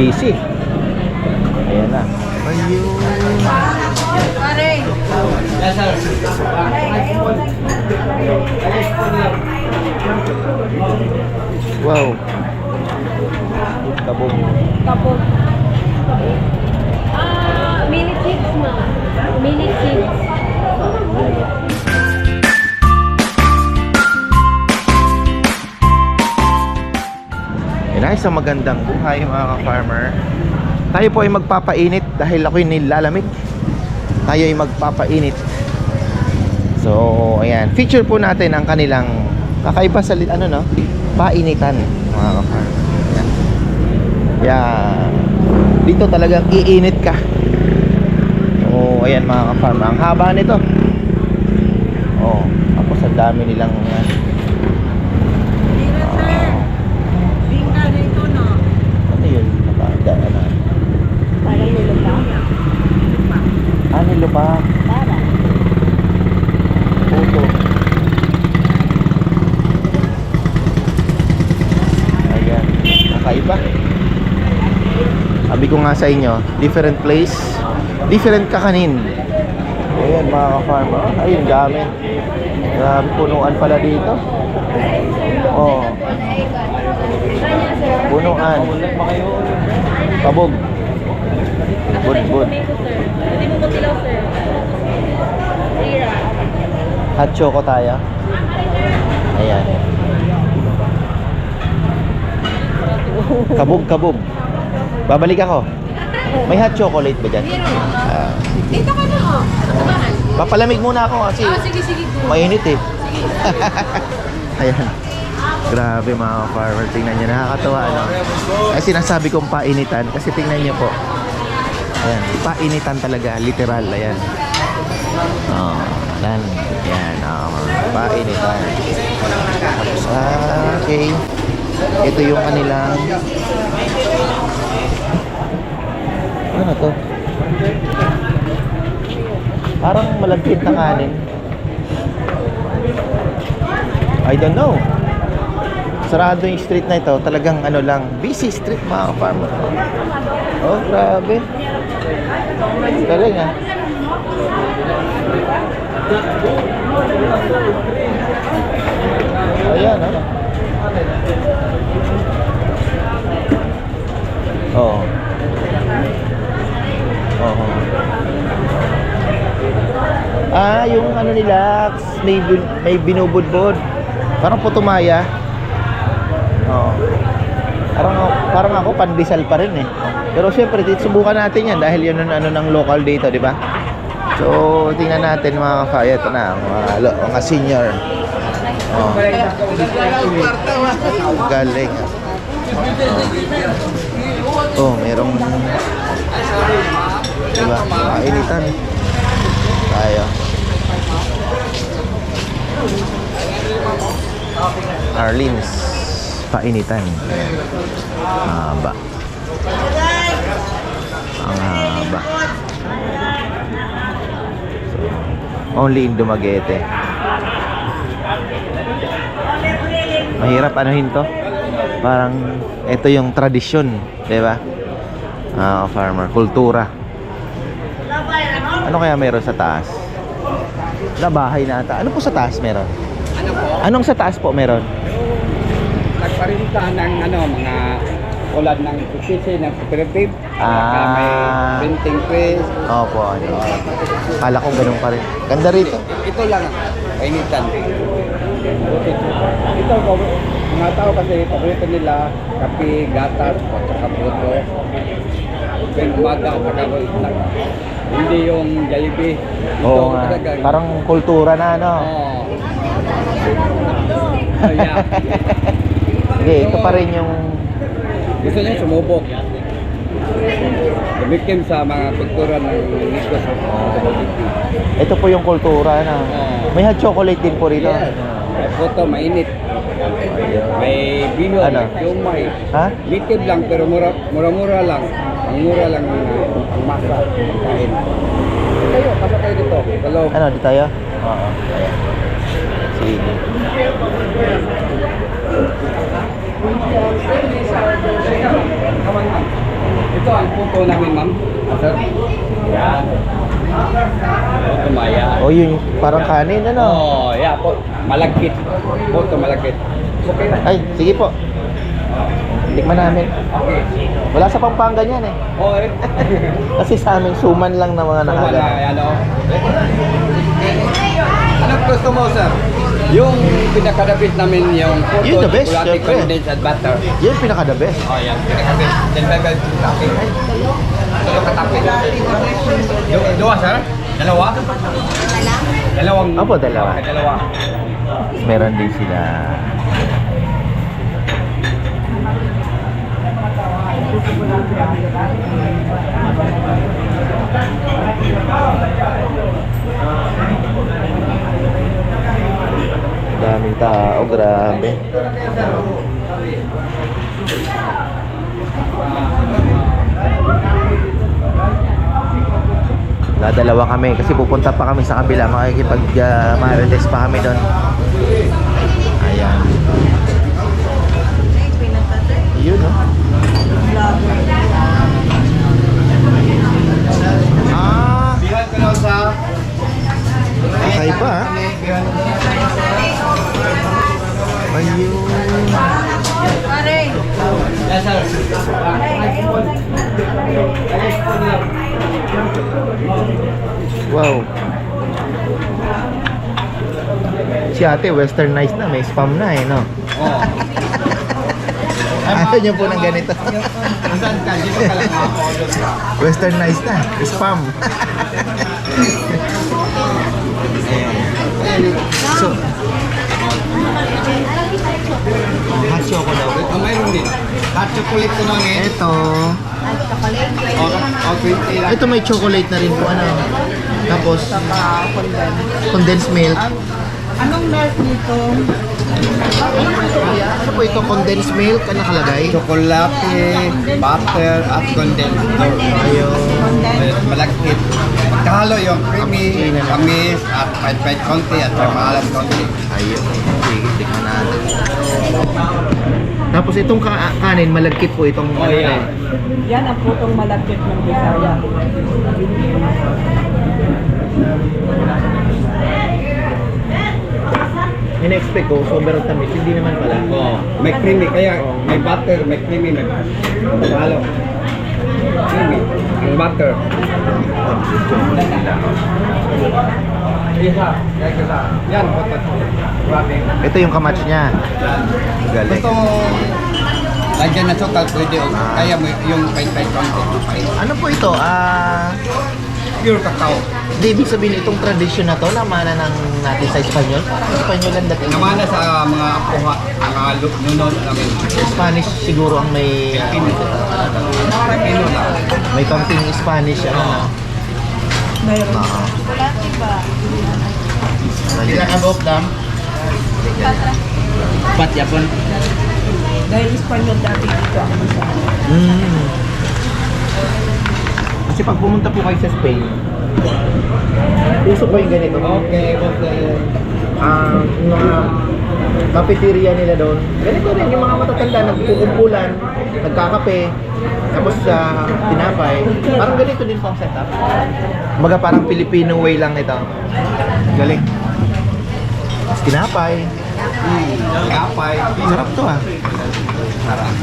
Busy. Magandang buhay mga ka-farmer. Tayo po ay magpapainit dahil ako'y nilalamig. Tayo ay magpapainit. So, ayan. Feature po natin ang kanilang kakaiba sa ano no? Painitan mga ka-farmer. Ayan. Yan. Dito talagang iinit ka. So, ayan mga ka-farmer. Ang haba nito. Oh, tapos ang dami nilang uh, ano yun? Nakanda, ano? Nilubang. Ah, nilupa. Para. Puto. Ayan. Kakaiba. Sabi ko nga sa inyo, different place, different kakanin. Ayan mga ka-farmer. Ayun, gamit. Grabe, punuan pala dito. Oh, punuan. Kabog. Bud, bud. Hindi mo kutilaw, sir. Tira. Hot choco tayo. Ayan. Kabog, kabog. Babalik ako. May hot chocolate ba dyan? Ah, Dito ka na, oh. Papalamig muna ako kasi Ah, sige, sige. mainit eh. Ayan. Grabe mga farmer, tingnan nyo, nakakatawa ano. Ay sinasabi kong painitan kasi tingnan nyo po. Ayan, painitan talaga, literal, ayan. Oh, ayan, ayan, oh, painitan. Tapos, ah, okay. Ito yung kanilang ano to? Parang malagkit na kanin. I don't know. Sarado yung street na ito. Talagang ano lang, busy street mga farmer. Oh, grabe. Galing ah. Ayan ah. Oo. Oo. Ah, yung ano nila, may, may binubudbud. Parang putumaya. Oo. Parang, parang ako, pandesal pa rin eh. Pero syempre, subukan natin yan dahil yun ang ano ng local dito, di ba? So, tingnan natin mga kaya. Ito na, mga, lo- mga senior. Oh. Galing. ah. Oh, merong diba? Kainitan. Tayo. Arlene's painitan. Haba. Ang haba. So, only in Dumaguete. Mahirap anuhin to. Parang ito yung tradisyon, 'di ba? Ah, farmer, kultura. Ano kaya meron sa taas? Na bahay na ata. Ano po sa taas meron? Ano po? Anong sa taas po meron? Nagparinta ng ano, mga tulad ng PC ng cooperative. Saka may Ah. printing press. Opo, ano. Kala ko ganun pa rin. Ganda rito. Ito lang, painitan. Ito, mga tao kasi paborito nila, kape, gatas, at saka puto. Tuwing umaga, at saka lang. Hindi yung Jollibee. Ito Oo nga. talagang- Parang kultura na, ano. Oo. Oh, yeah. Sige, ito pa rin yung... Gusto niya sumubok. Tumikim sa mga kultura ng negos. Ito po yung kultura na. Oo. May hot chocolate din po rito. Yes. May puto, mainit. May bino, Ano? may siumay. Ha? Native lang pero mura, mura-mura lang. Ang mura lang ang, ang masa kain. Kayo, pasok kayo dito. Hello. Ano, di tayo? Oo. Ayan. Sige. po namin, ma'am. Sir. Yan. Oh, tumaya. O yun, parang kanin, ano? Oh, yeah po. Malagkit. Po, ito malagkit. Okay na. Ay, sige po. Tikman namin. Okay. Wala sa Pampanga yan eh. Oh, eh. Kasi sa amin, suman lang na mga Wala, nakagat. ano. Anong gusto mo, sir? Yung pinakadabit namin yung puto, Yun the best, chocolate, syempre. condensed at butter. Yan pinaka the best. Oh, yan. Pinakadabit. Then, bebel, topping. Ito katapin. Yung dua, sir? Dalawa? Dalawang. Opo, dalawa. Okay, dalawa. Meron din sila. Daming tao, grabe. Dadalawa kami kasi pupunta pa kami sa kabila. Makikipag uh, marites pa kami doon. Ayan. Yun, no? Ah, lang sa... okay pa, ah. Ayun. Sir. Wow. Si ate, westernized na. May spam na eh, no? Oh. Ayaw niyo po ng ganito. Westernized na. Spam. so, hot choco daw. Oh, mayroon din. Hot chocolate ko lang eh. Ito. Oh, oh, 20 lang. Ito may chocolate na rin po. Ano? Tapos, condensed milk. Anong milk nito? Ano po ito? Condensed milk? Ano nakalagay? Chocolate, butter, at condensed milk. Ayun. Malagkit. Magkahalo yung creamy, tamis, at pahit-pahit konti, at may maalat konti. Ayun. Sige, tingnan natin. Tapos itong ka- kanin, malagkit po itong Oh, ano yeah. Yan ang putong malapit ng Bisaya. In-expect ko, sobrang tamis. Hindi naman pala. Oh, may creamy, kaya may butter, may creamy, may halo. Creamy, ang butter. Yan. Ito yung kamatch niya. Galing. Gusto lagyan na sukal, pwede o kaya mo yung pahit-pahit konti. Pahit. Ano po ito? Ah, Pure cacao. di ibig sabihin itong tradisyon na to na mana ng natin sa Espanyol. Parang Espanyol ang dating. Namana sa mga apuha, mga nunod namin. Spanish siguro ang may Pilipino. Pilipino lang. may kaunting Spanish ano na. Mayroon. Oo. Sila Galing. kabok dam. Pat yapon. Dahil Espanyol dati dito ako sa Mm. Kasi pag pumunta po kayo sa Spain, uso pa yung ganito. Okay, okay. Ah, yung mga cafeteria nila doon. Ganito rin, yung mga matatanda nagkukumpulan, nagkakape, tapos sa tinapay. Parang ganito din po ang setup. Kumbaga parang Filipino way lang ito. Galing. Tapos tinapay. Kapay. Sarap to ah. Sarap.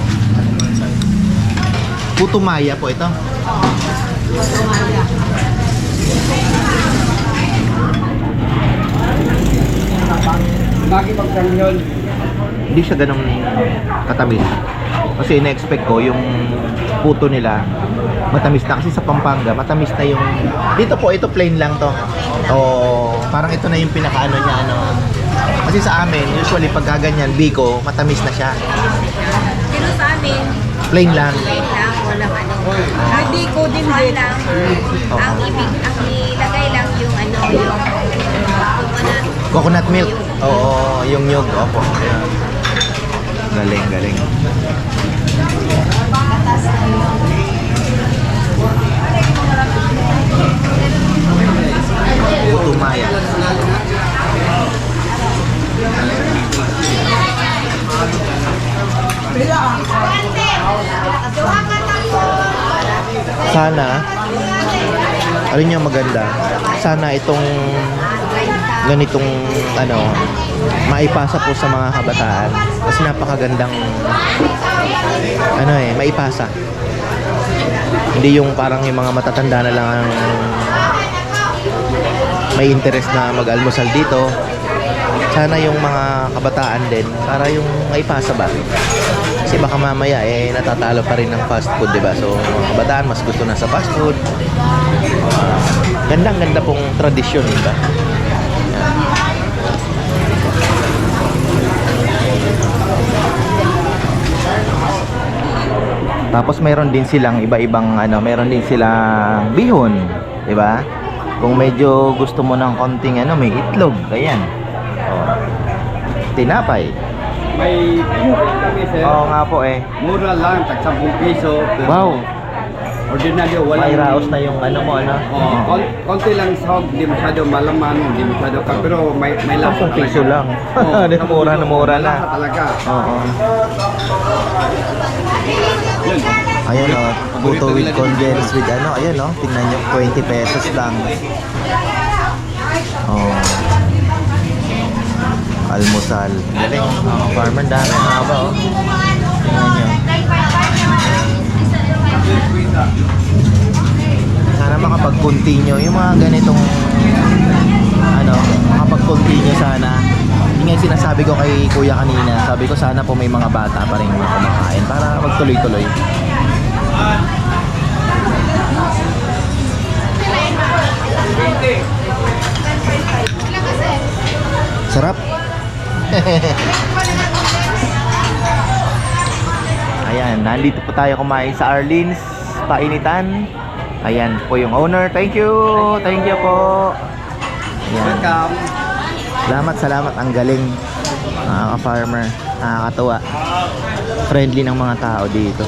Puto maya po ito. Lagi magkangyon. Hindi siya ganun katamis. Kasi ina-expect ko yung puto nila matamis na kasi sa Pampanga matamis na yung dito po ito plain lang to o parang ito na yung pinakaano niya ano kasi sa amin usually pag gaganyan biko matamis na siya Pero sa amin, plain lang plain lang, walang ano. Hindi ko din din. lang. Ang ibig, ang nilagay lang yung ano, yung coconut. coconut milk oo yung nyug opo galing galing puto maya sana, alin yung maganda? Sana itong ganitong ano maipasa po sa mga kabataan. Kasi napakagandang ano eh maipasa. Hindi yung parang yung mga matatanda na lang ang may interest na mag-almusal dito sana yung mga kabataan din para yung maipasa ba kasi baka mamaya eh natatalo pa rin ng fast food di ba so mga kabataan mas gusto na sa fast food gandang ganda pong tradisyon di ba Tapos meron din silang iba-ibang ano, meron din silang bihon, 'di ba? Kung medyo gusto mo ng konting ano, may itlog, ayan. Oh. Tinapay. May pinupit kami sir. Oo nga po eh. Mura lang, tag 10 piso. Wow, Ordinaryo, wala may raos na yung ano mo, ano? Oh, kon- konti lang sahog, hindi masyado malaman, hindi masyado ka, pero may may lasa 10 piso lang. Oo, Di, mura na mura na. lasa talaga. Oo. Yun. Ayan o, puto with condensed with ano, ayan o, tingnan nyo, 20 pesos lang. Oh. Almusal. Galing, mga farmer, dami, haba o. Tingnan nyo. Sana makapag-continue yung mga ganitong ano, makapag-continue sana. Yun nga yung sinasabi ko kay kuya kanina. Sabi ko sana po may mga bata pa rin mga para magtuloy-tuloy. Sarap. Ayan, nandito po tayo kumain sa Arlene's Painitan. Ayan po yung owner. Thank you. Thank you po. Ayan. Welcome. Salamat, salamat. Ang galing. Mga ka-farmer. Nakakatuwa. Friendly ng mga tao dito.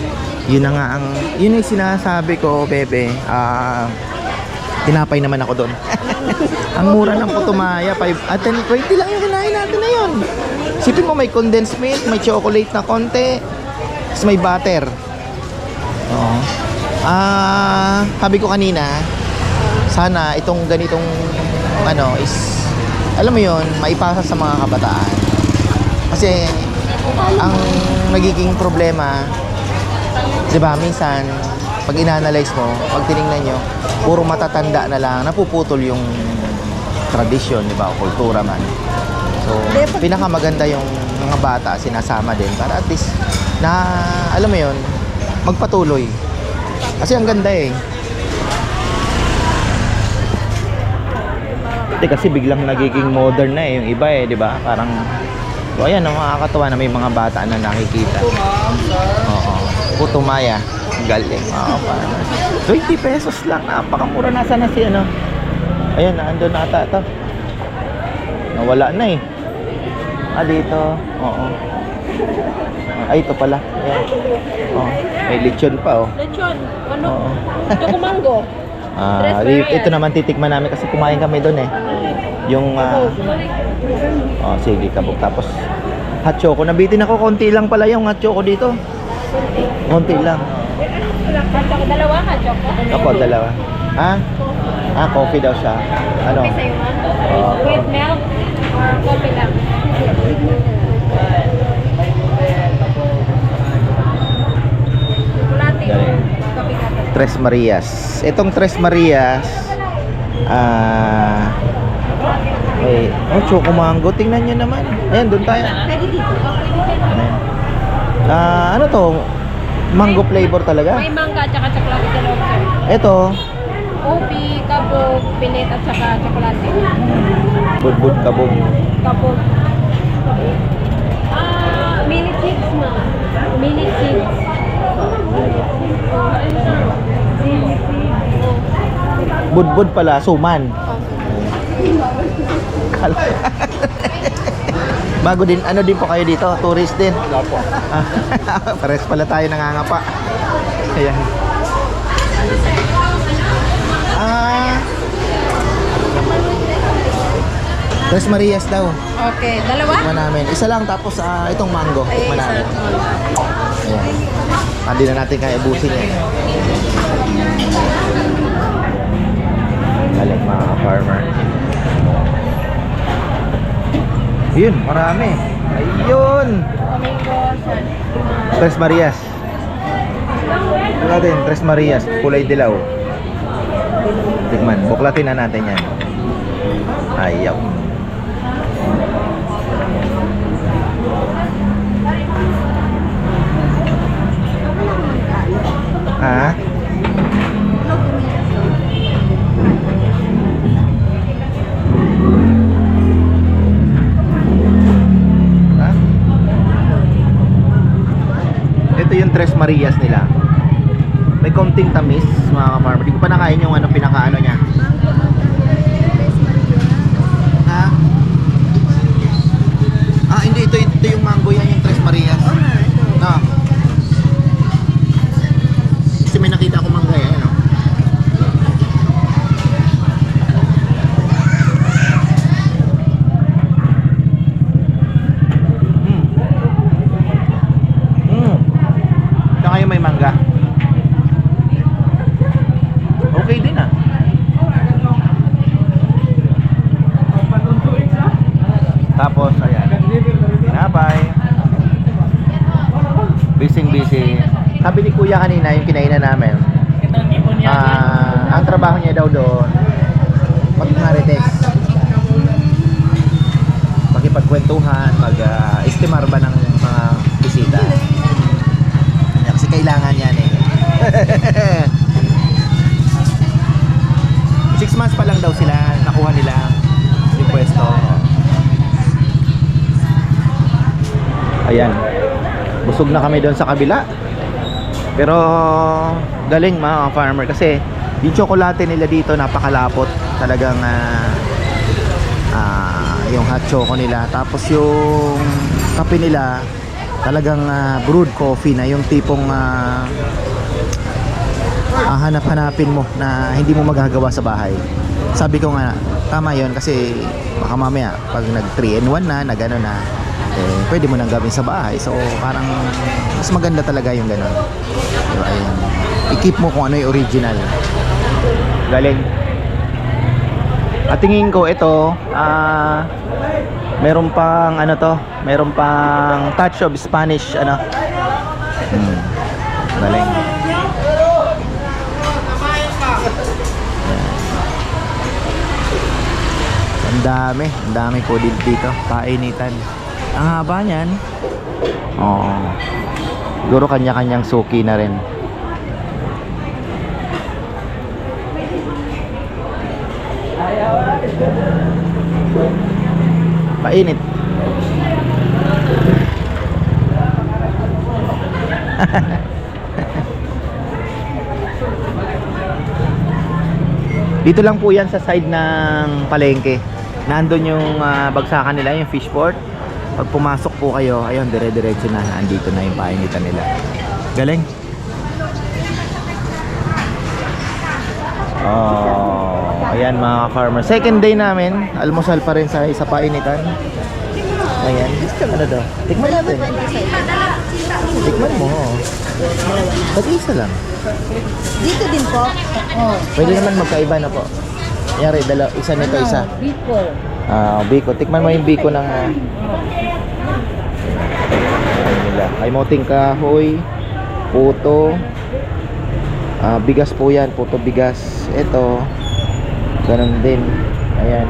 Yun na nga ang, yun yung sinasabi ko, bebe. Ah, tinapay naman ako doon. ang mura ng putumaya. 5, at 10, 20 lang yung yun. Sipin mo may condensed milk, may chocolate na konti, tapos may butter. Oo. Ah, sabi ko kanina, sana itong ganitong ano is alam mo yon maipasa sa mga kabataan kasi ang nagiging problema 'di ba minsan pag inanalyze mo pag tiningnan nyo puro matatanda na lang napuputol yung tradisyon 'di ba kultura man so pinakamaganda yung mga bata sinasama din para at least na alam mo yon magpatuloy kasi ang ganda eh Hindi kasi biglang nagiging modern na eh, yung iba eh, di ba? Parang, so ayan, no, makakatawa na may mga bata na nakikita. Oo. Putumaya. Galing. Oo, parang. 20 pesos lang. Napakamura. Nasa na si ano? Ayan, naandun na ata ito. Nawala na eh. Ah, dito. Oo. Ay, ito pala. Ayan. Oh, may lechon pa oh. Lechon. Ano? Oo. Choco mango. Ah, Tres di- Marias. ito naman titikman namin kasi kumain kami doon eh. Yung ah, Oh, sige, kabog. Tapos hot choco. Nabitin ako konti lang pala yung hot choco dito. Konti lang. Choco dalawa ka, Choco. Ako, dalawa. Ha? Ah, coffee daw siya. Ano? Coffee sa'yo, ma'am? Oo. With milk or coffee lang? Tres Marias. Itong Tres Marias, ah, may, oh, choco mango. Tingnan nyo naman. Ayan, doon tayo. Ayan. Ah, ano to? Mango flavor talaga? May mangga at saka chocolate sa loob, sir. Ito, Ubi, kabog, pilit at saka chocolate. budbud kabog. Kabog. Ah, mini seeds, ma'am. Mini seeds. Budbud pala, suman. Bago din, ano din po kayo dito? Tourist din? Opo. Pares pala tayo nangangapa. Ayan. Tres Marias daw. Okay, dalawa? Tikman namin. Isa lang tapos ah, itong mango. Tikman namin. Ayan. Hindi na natin kaya ubusin yan. Galing mga farmer. Yun, marami. Ayun! Tres Marias. Ito natin, Tres Marias, kulay dilaw. Tikman, buklatin na natin yan. Ayaw. Yung Busog na kami doon sa kabila. Pero galing mga farmer kasi yung tsokolate nila dito napakalapot. Talagang ah, ah, yung hot choco nila. Tapos yung kape nila talagang ah, brewed coffee na yung tipong ah, ah, hanap-hanapin mo na hindi mo magagawa sa bahay. Sabi ko nga, tama yon kasi baka mamaya pag nag 3 in 1 na, na gano'n na, eh, pwede mo nang gawin sa bahay. So, parang mas maganda talaga yung gano'n. So, ayun. I-keep mo kung ano yung original. Galing. At tingin ko ito, ah, meron pang ano to, meron pang touch of Spanish ano. Hmm. Galing. Ang dami, ang dami po dito, painitan. Ang haba niyan. Oo. Siguro kanya-kanyang suki na rin. Painit. Dito lang po yan sa side ng palengke. Nandun yung ah, bagsakan nila, yung fish port. Pag pumasok po kayo, ayun, dire-diretso na. Andito na yung painitan nila. Galing. Oh, ayan mga farmer. Second day namin, almusal pa rin sa isa painitan. Ayan, ano daw? Tikman natin. Tikman mo. Ba't isa lang? Dito din po. Oh. Pwede naman magkaiba na po. Yari, dala, isa nito, isa. Biko. Ah, biko. Tikman mo yung biko ng ano nila. Ay moting kahoy, puto. Ah, bigas po 'yan, puto bigas. Ito. Ganun din. Ayan.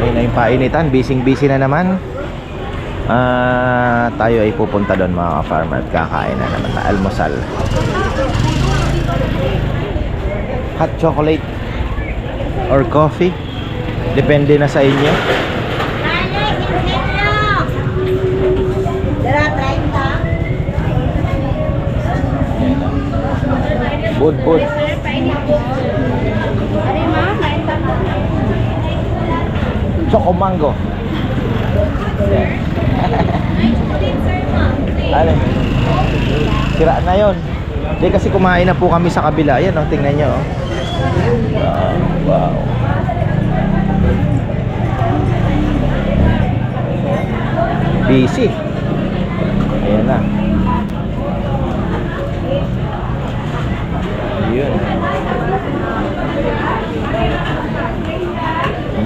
Ayun na yung painitan, busy-busy na naman. Ah, tayo ay pupunta doon mga farmer at kakain na naman na almusal. Hot chocolate or coffee. Depende na sa inyo. Dara, 30. Bud, bud. Choco mango. Yan. Ano? Sira na yon. Hindi kasi kumain na po kami sa kabila. Ayan, oh, tingnan nyo. Oh. Wow, Wow. Busy. Ayan na. Yun.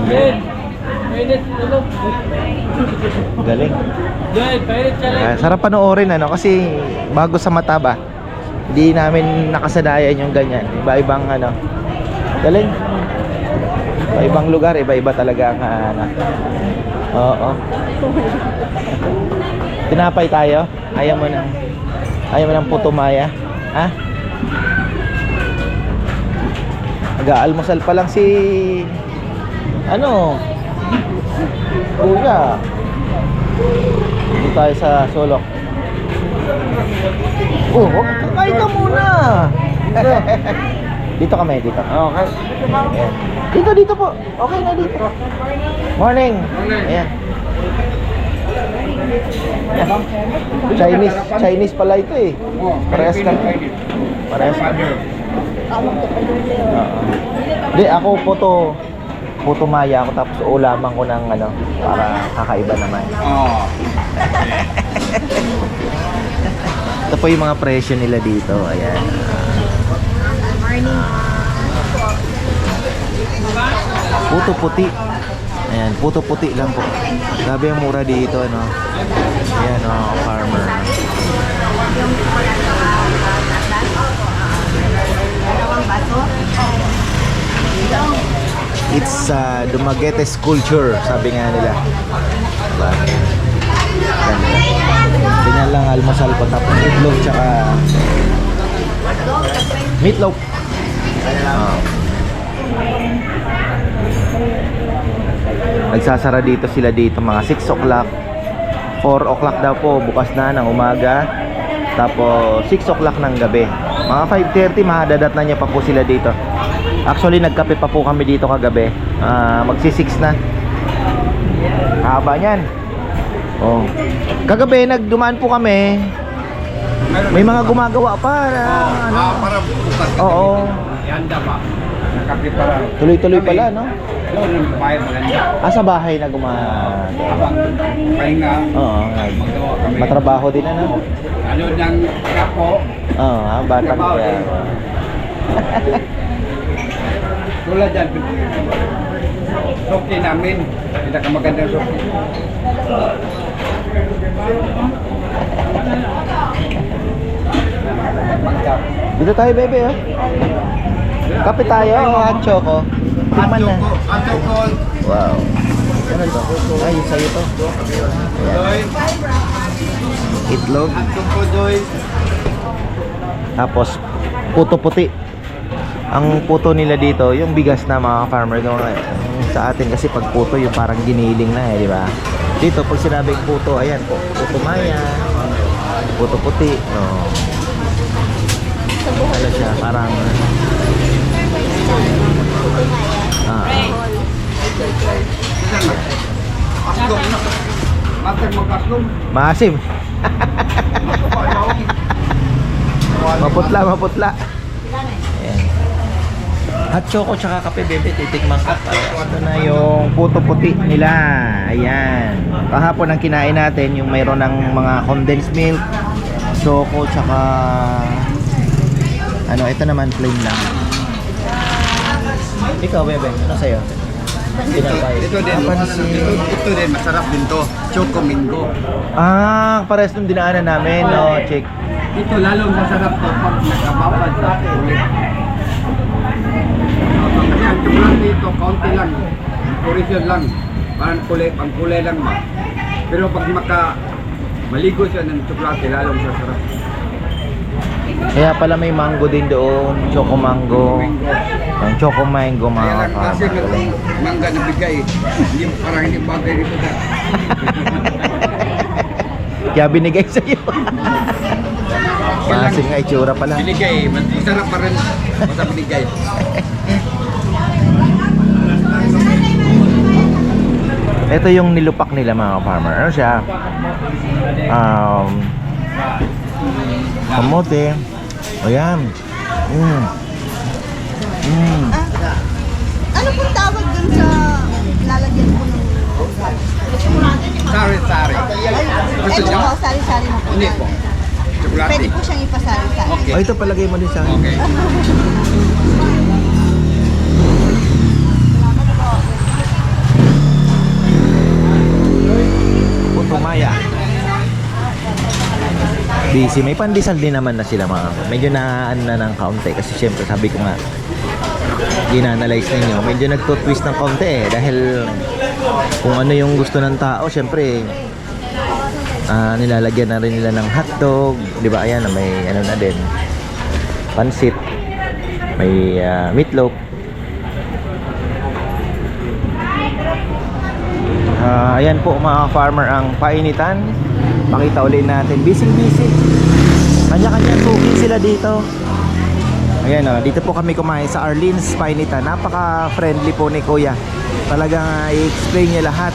Good. Galing. Uh, sarap panoorin ano kasi bago sa mata ba hindi namin nakasanayan yung ganyan iba-ibang ano Galing. Iba-ibang lugar, iba-iba talaga ang ano. Oo. Tinapay tayo. Ayaw mo ng Ayaw mo ng puto maya. Ha? Nag-aalmusal pa lang si ano Kuya Dito tayo sa Solok Oh, kain ka muna Dito kami, dito Okay. Ayan. Dito, dito po Okay na dito Morning Morning. Ayan Chinese, Chinese pala ito eh Parehas. Chinese. Parehas. Oo. Hindi, ako puto puto maya ako tapos ulaman ko ng ano para kakaiba naman. Oh. Ito po yung mga presyo nila dito. Ayan. Puto puti. Ayan, puto puti lang po. Grabe ang mura dito, ano. Ayan, oh, farmer. It's uh, Dumaguete culture, sabi nga nila. Diba? Ganyan lang almusal ko tapos itlog tsaka meatloaf. Ah. Nagsasara dito sila dito mga 6 o'clock. 4 o'clock daw po bukas na ng umaga. Tapos 6 o'clock ng gabi. Mga 5.30 mahadadat na niya pa po sila dito. Actually nagkape pa po kami dito kagabi. Ah, magsi 6 na. Haba niyan. Oh. kagabi nagdumaan po kami. May mga gumagawa pa. Na, ano. Ah, para bukas. oo Yanda pa. Nakapi para. tuloy-tuloy pala no Doon yung bayan maganda. ah sa bahay na gumagawa Habang pahinga, oo magawa kami. matrabaho din ano Ano ng kapo, Oo, ah, batang Trabaho kaya. din. tulad yan. Suki namin. Pinakamagandang suki. Magkap. Dito tayo, bebe, oh. Kape tayo, o hot choco. Tikman na. Ato ko. Wow. Ano to? Ay, yung sa'yo to. Ayan. Itlog. Tapos, puto puti. Ang puto nila dito, yung bigas na mga farmer Sa atin kasi pag puto, yung parang giniling na eh, di ba? Dito, pag sinabing puto, ayan po. Puto maya. Puto puti. Oh. Ano siya, parang... Ah. Maasim. maputla, maputla. Ayan. Hot choco tsaka kape bebe, titikman ko. Ito na yung puto puti nila. Ayan. Kahapon ang kinain natin, yung mayroon ng mga condensed milk, choco tsaka ano, ito naman plain lang. Ikaw bebe, ano sa'yo? Tinapay. Ito din. Ah, pansit. Ito, ito din. Masarap din to. Choco Mingo. Ah, pares nung dinaanan namin, no, check. Ito lalong masarap to pag nakababad sa ulit. Kasi ang chocolate dito, kaunti lang. Original lang. Parang kulay, pang kulay lang ba. Pero pag maka maligo siya ng chocolate, lalong sasarap. Kaya pala may mango din doon, choco mango. Mingo. Yung choco mango mga kasi ng mangga na bigay. Hindi, parang hindi bagay dito na. Kaya binigay sa iyo. Masim nga itsura pala. Binigay, mas- masarap pa rin. Basta binigay. Ito yung nilupak nila mga farmer. Ano siya? Um, kamote. O yan. Mm. Mm. Ah, ano pong tawag dun sa lalagyan po ng Sari-sari. Gusto Ito niyo? po, sari-sari na po. Hindi po. natin. Pwede Chocolate. po siyang ipasari-sari. Okay. Oh, ito palagay mo din sa akin. Okay. Puto Maya. Busy. May pandesal din naman na sila mga. Medyo na ano na ng kaunti kasi syempre sabi ko nga ginanalyze ninyo medyo nagtutwist ng kaunti eh dahil kung ano yung gusto ng tao syempre ah, nilalagyan na rin nila ng hotdog di ba ayan may ano na din pansit may ah, meatloaf Ah, ayan po mga farmer ang painitan. Pakita ulit natin. Busy busy. Kanya-kanya cooking sila dito. Ayan oh, dito po kami kumain sa Arlene's Painitan. Napaka-friendly po ni Kuya. Talagang ah, i-explain niya lahat.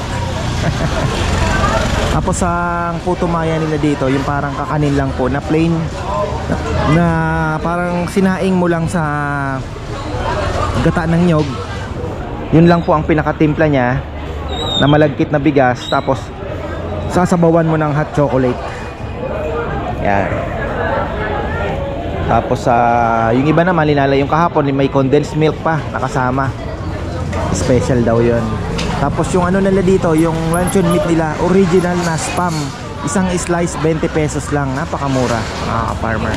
Tapos ang puto maya nila dito, yung parang kakanin lang po na plain na, na parang sinaing mo lang sa gata ng nyog. Yun lang po ang pinakatimpla niya na malagkit na bigas tapos sasabawan mo ng hot chocolate yan tapos sa yung iba naman linala yung kahapon may condensed milk pa nakasama. Special daw yon tapos yung ano nila dito yung luncheon meat nila original na spam. Isang slice 20 pesos lang. Napakamura mga farmer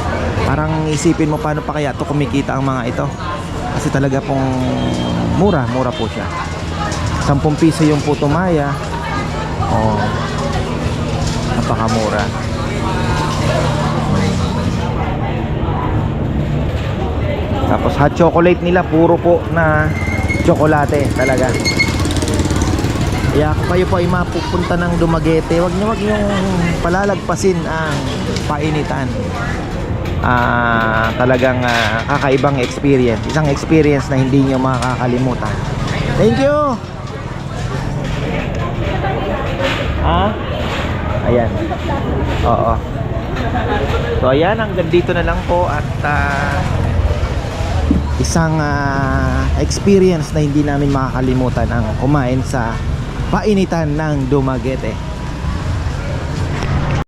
parang isipin mo paano pa kaya to kumikita ang mga ito? Kasi talaga pong mura mura po siya. 10 piso yung puto maya. Oh. Napakamura. Tapos hot chocolate nila puro po na tsokolate talaga. Kaya kung kayo po ay mapupunta ng Dumaguete, wag niyo wag niyo palalagpasin ang painitan. Ah, talagang ah, kakaibang experience. Isang experience na hindi niyo makakalimutan. Thank you. Ha? Ayan. Oo. So ayan, hanggang dito na lang po at ah, isang ah, experience na hindi namin makakalimutan ang kumain sa painitan ng Dumaguete.